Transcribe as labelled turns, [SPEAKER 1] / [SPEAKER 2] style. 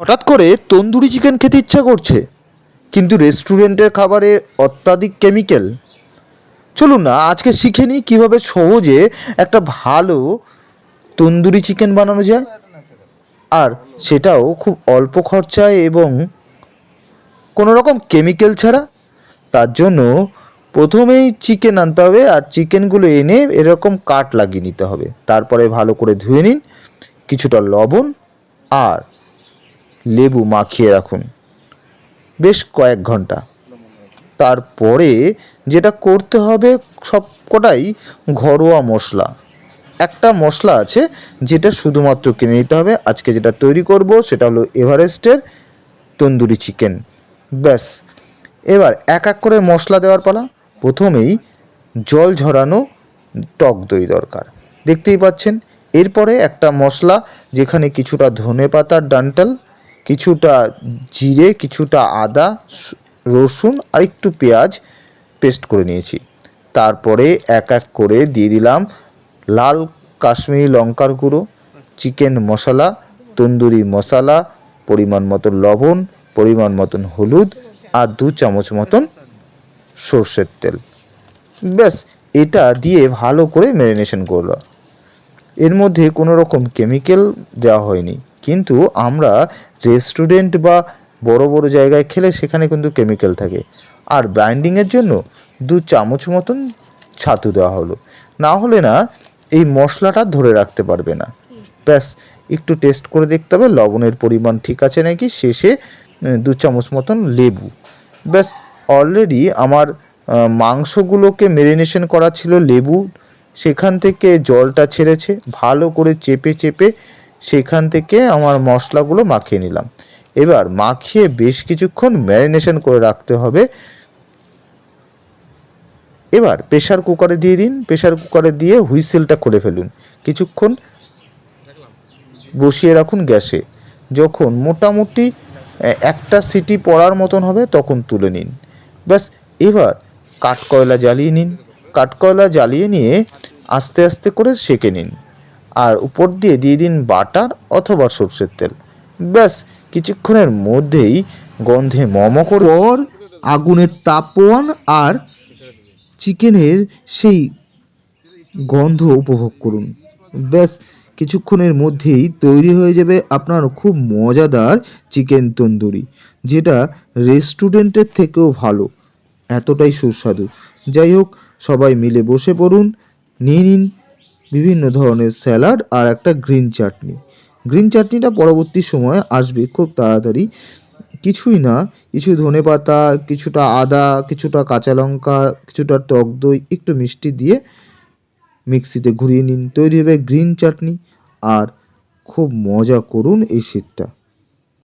[SPEAKER 1] হঠাৎ করে তন্দুরি চিকেন খেতে ইচ্ছা করছে, কিন্তু রেস্টুরেন্টের খাবারে অত্যাধিক কেমিক্যাল চলুন না, আজকে শিখে নিই কীভাবে সহজে একটা ভালো তন্দুরি চিকেন বানানো যায়। আর সেটাও খুব অল্প খরচায় এবং কোনো রকম কেমিক্যাল ছাড়া। তার জন্য প্রথমেই চিকেন আনতে হবে, আর চিকেনগুলো এনে এরকম কাট লাগিয়ে নিতে হবে। তারপরে ভালো করে ধুয়ে নিন, কিছুটা লবণ, আর লেবু মাখিয়ে রাখুন। বেশ কয়েক ঘণ্টা। তারপরে যেটা করতে হবে সব কটাই ঘরোয়া মশলা। একটা মশলা আছে যেটা শুধুমাত্র কিনে নিতে হবে। আজকে যেটা তৈরি করব সেটা হলো এভারেস্টের তন্দুরি চিকেন। ব্যাস। এবার এক এক করে মশলা দেওয়ার পালা। প্রথমেই জল ঝরানো টক দই দরকার। দেখতেই পাচ্ছেন? এরপরে একটা মশলা যেখানে কিছুটা ধনে পাতার ডান্টাল কিছুটা জিরে, কিছুটা আদা, রসুন আর একটু পেঁয়াজ পেস্ট করে নিয়েছি। তারপরে এক এক করে দিয়ে দিলাম লাল কাশ্মীরি লঙ্কার গুঁড়ো, চিকেন মশলা, তন্দুরি মশলা, পরিমাণ মতন লবণ, পরিমাণ মতন হলুদ আর দু চামচ মতন সর্ষের তেল। ব্যাস, এটা দিয়ে ভালো করে ম্যারিনেশন করল এর মধ্যে কোনো রকম কেমিক্যাল দেওয়া হয়নি। কিন্তু আমরা রেস্টুরেন্ট বা বড় বড় জায়গায় খেলে সেখানে কিন্তু কেমিক্যাল থাকে। আর ব্রাইন্ডিংয়ের জন্য দু চামচ মতন ছাতু দেওয়া হলো। না হলে না এই মশলাটা ধরে রাখতে পারবে না। ব্যাস, একটু টেস্ট করে দেখতে হবে, লবণের পরিমাণ ঠিক আছে নাকি? শেষে দু চামচ মতন লেবু। ব্যাস অলরেডি আমার মাংসগুলোকে মেরিনেশন করা ছিল লেবু। সেখান থেকে জলটা ছেড়েছে। ভালো করে চেপে চেপে সেখান থেকে আমার মশলাগুলো মাখিয়ে নিলাম। এবার মাখিয়ে বেশ কিছুক্ষণ ম্যারিনেশন করে রাখতে হবে। এবার প্রেশার কুকারে দিয়ে দিন। প্রেশার কুকারে দিয়ে হুইসেলটা করে ফেলুন। কিছুক্ষণ বসিয়ে রাখুন গ্যাসে। যখন মোটামুটি একটা সিটি পড়ার মতন হবে তখন তুলে নিন। ব্যাস, এবার কাঠকয়লা জ্বালিয়ে নিন। কাঠকয়লা জ্বালিয়ে নিয়ে আস্তে আস্তে করে সেঁকে নিন। আর উপর দিয়ে দিয়ে দিন বাটার অথবা সর্ষের তেল। ব্যাস, কিছুক্ষণের মধ্যেই গন্ধে মম করে আগুনের তাপ পোয়ান আর চিকেনের সেই গন্ধ উপভোগ করুন। ব্যাস, কিছুক্ষণের মধ্যেই তৈরি হয়ে যাবে আপনার খুব মজাদার চিকেন তন্দুরি, যেটা রেস্টুরেন্টের থেকেও ভালো। এতটাই সুস্বাদু। যাই হোক, সবাই মিলে বসে পড়ুন, নিয়ে নিন বিভিন্ন ধরনের স্যালাড আর একটা গ্রিন চাটনি। গ্রিন চাটনিটা পরবর্তী সময়ে আসবে খুব তাড়াতাড়ি। কিছুই না, কিছু ধনে পাতা, কিছুটা আদা, কিছুটা কাঁচা লঙ্কা, কিছুটা টক দই, একটু মিষ্টি দিয়ে মিক্সিতে ঘুরিয়ে নিন। তৈরি হবে গ্রিন চাটনি। আর খুব মজা করুন এই শীতটা।